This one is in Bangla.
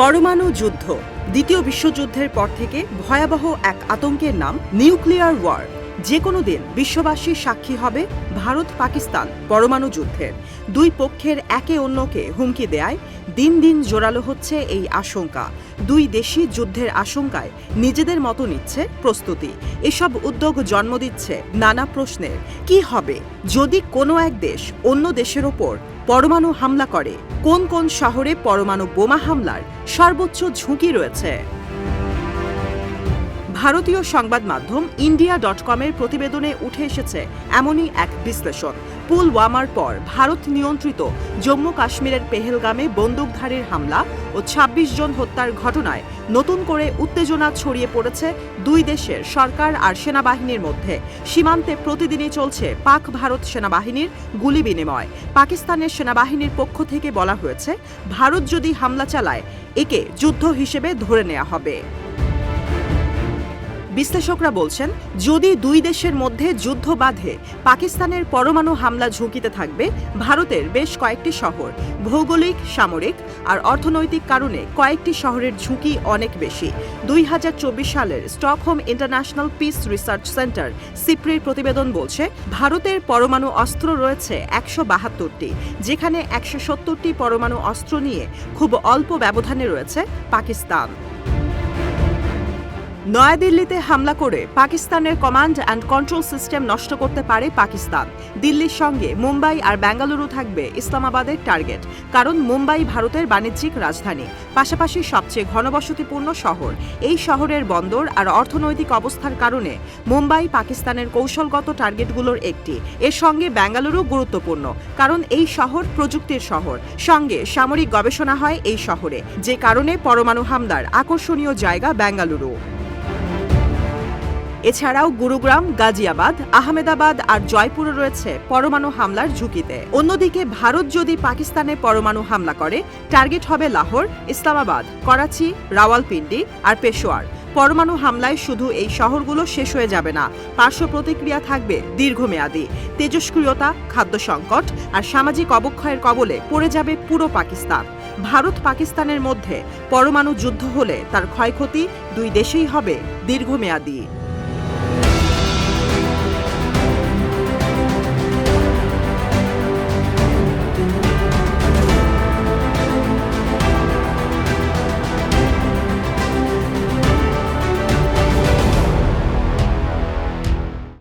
পরমাণু যুদ্ধ, দ্বিতীয় বিশ্বযুদ্ধের পর থেকে ভয়াবহ এক আতঙ্কের নাম নিউক্লিয়ার ওয়ার। যে কোনো দিন বিশ্ববাসীর সাক্ষী হবে ভারত পাকিস্তান পরমাণু যুদ্ধের। দুই পক্ষের একে অন্যকে হুমকি দেয় দিন দিন জোরালো হচ্ছে এই আশঙ্কা। দুই দেশই যুদ্ধের আশঙ্কায় নিজেদের মতো নিচ্ছে প্রস্তুতি। এসব উদ্যোগ জন্ম দিচ্ছে নানা প্রশ্নের। কি হবে? যদি কোনো এক দেশ অন্য দেশের ওপর পরমাণু হামলা করে, কোন কোন শহরে পরমাণু বোমা হামলার সর্বোচ্চ ঝুঁকি রয়েছে? ভারতীয় সংবাদ মাধ্যম ইন্ডিয়া ডট কমের প্রতিবেদনে উঠে এসেছে এমনই এক বিশ্লেষণ। পুলওয়ামার পর ভারত নিয়ন্ত্রিত জম্মু কাশ্মীরের পেহেলগামে বন্দুকধারীর হামলা ও ২৬ জন হত্যার ঘটনায় নতুন করে উত্তেজনা ছড়িয়ে পড়েছে দুই দেশের সরকার আর সেনাবাহিনীর মধ্যে। সীমান্তে প্রতিদিনই চলছে পাক ভারত সেনাবাহিনীর গুলি বিনিময়। পাকিস্তানের সেনাবাহিনীর পক্ষ থেকে বলা হয়েছে, ভারত যদি হামলা চালায়, একে যুদ্ধ হিসেবে ধরে নেওয়া হবে। বিশ্লেষকরা বলছেন, যদি দুই দেশের মধ্যে যুদ্ধ বাঁধে, পাকিস্তানের পরমাণু হামলা ঝুঁকিতে থাকবে, ভারতের বেশ কয়েকটি শহর, ভৌগোলিক, সামরিক আর অর্থনৈতিক কারণে কয়েকটি শহরের ঝুঁকি অনেক বেশি। দুই হাজার চব্বিশ সালের Stockholm International Peace Research Centre, সিপ্রির প্রতিবেদন বলছে, ভারতের পরমাণু অস্ত্র রয়েছে একশো বাহাত্তরটি, যেখানে একশো সত্তরটি পরমাণু অস্ত্র নিয়ে খুব অল্প ব্যবধানে রয়েছে পাকিস্তান। নয়াদিল্লিতে হামলা করে পাকিস্তানের কমান্ড অ্যান্ড কন্ট্রোল সিস্টেম নষ্ট করতে পারে পাকিস্তান। দিল্লির সঙ্গে মুম্বাই আর বেঙ্গালুরু থাকবে ইসলামাবাদের টার্গেট, কারণ মুম্বাই ভারতের বাণিজ্যিক রাজধানী, পাশাপাশি সবচেয়ে ঘনবসতিপূর্ণ শহর। এই শহরের বন্দর আর অর্থনৈতিক অবস্থার কারণে মুম্বাই পাকিস্তানের কৌশলগত টার্গেটগুলোর একটি। এর সঙ্গে বেঙ্গালুরু গুরুত্বপূর্ণ, কারণ এই শহর প্রযুক্তির শহর। সঙ্গে সামরিক গবেষণা হয় এই শহরে, যে কারণে পরমাণু হামলার আকর্ষণীয় জায়গা বেঙ্গালুরু এছাড়াও গুরুগ্রাম, গাজিয়াবাদ, আহমেদাবাদ আর জয়পুরে রয়েছে পরমাণু হামলার ঝুঁকিতে। অন্যদিকে ভারত যদি পাকিস্তানে পরমাণু হামলা করে, টার্গেট হবে লাহোর, ইসলামাবাদ, করাচি, রাওয়ালপিন্ডি আর পেশোয়ার। পরমাণু হামলায় শুধু এই শহরগুলো শেষ হয়ে যাবে না, পার্শ্ব প্রতিক্রিয়া থাকবে দীর্ঘমেয়াদী। তেজস্ক্রিয়তা, খাদ্য সংকট আর সামাজিক অবক্ষয়ের কবলে পড়ে যাবে পুরো পাকিস্তান। ভারত পাকিস্তানের মধ্যে পরমাণু যুদ্ধ হলে তার ক্ষয়ক্ষতি দুই দেশেই হবে দীর্ঘমেয়াদী।